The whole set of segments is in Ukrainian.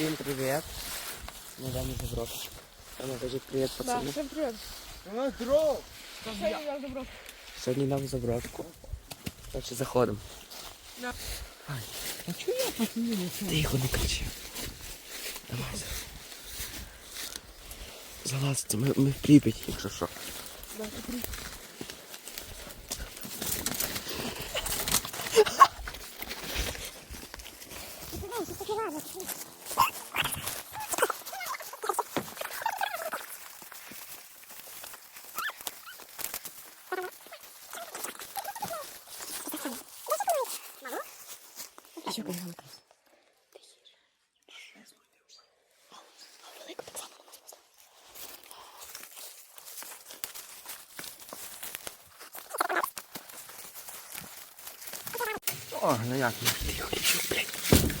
Всім привіт. Ми йдемо за брок. Ану, кажіть привіт, Да, пацани. всем привет. Вона дров! Сьогодні я забрав. Сьогодні йдемо за бродку. Значить, заходимо. Да. Ай, а чого я пацани? Тихо, не кричи. Давай. Залазьте, ми, ми в Прип'яті, якщо що. О, ну як? Тихо, тихо, блядь.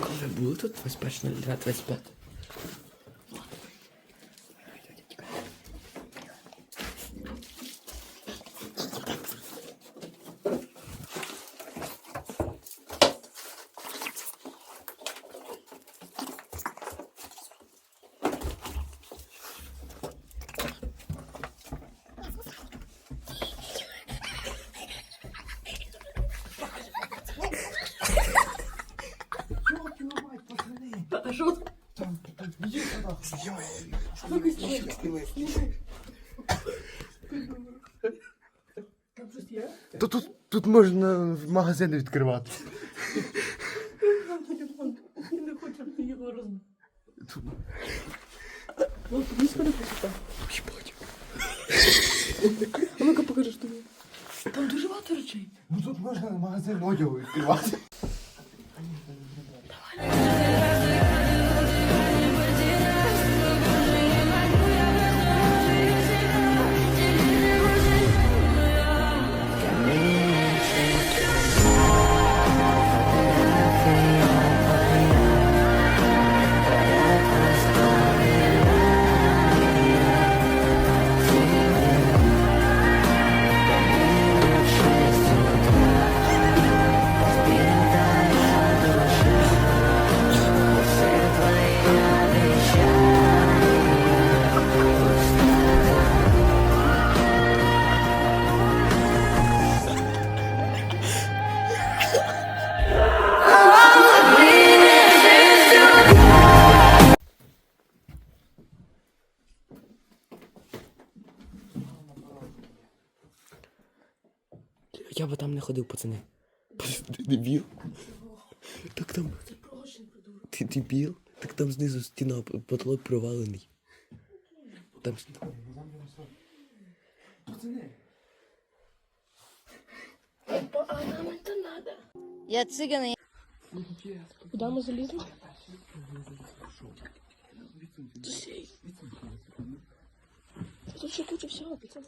коли були тут 21 Там щось є? То тут, тут можна магазини відкривати. Телефон. Я не хочу, щоб ти його розбив. Ну, близько не посіта. Їбать. А ну-ка покажи, що є. Там дуже багато речей. Ну тут можна магазин одягу відкривати. Я би там не ходив, пацани. Ти дебіл? Так там. Ти дебіл? Так там знизу стіна, потолок провалений. Там с- Я цыган, Куди ми залізли? Тут ще куча всього, пацан.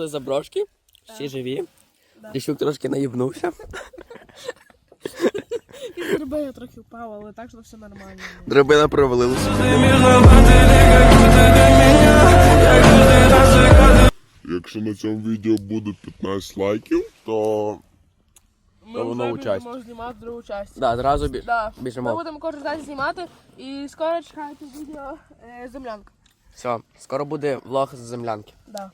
Пішли за брошки, всі живі. Ліщук трошки наїбнувся. І трохи впав, але так, що все нормально. Драбина провалилася. Якщо на цьому відео буде 15 лайків, то Ми Та воно вже участь. будемо знімати другу частину. Да, зразу бі... Да. Ми біжимо. будемо кожен день знімати і скоро чекайте відео е, землянка. Все, скоро буде влог з землянки. Да.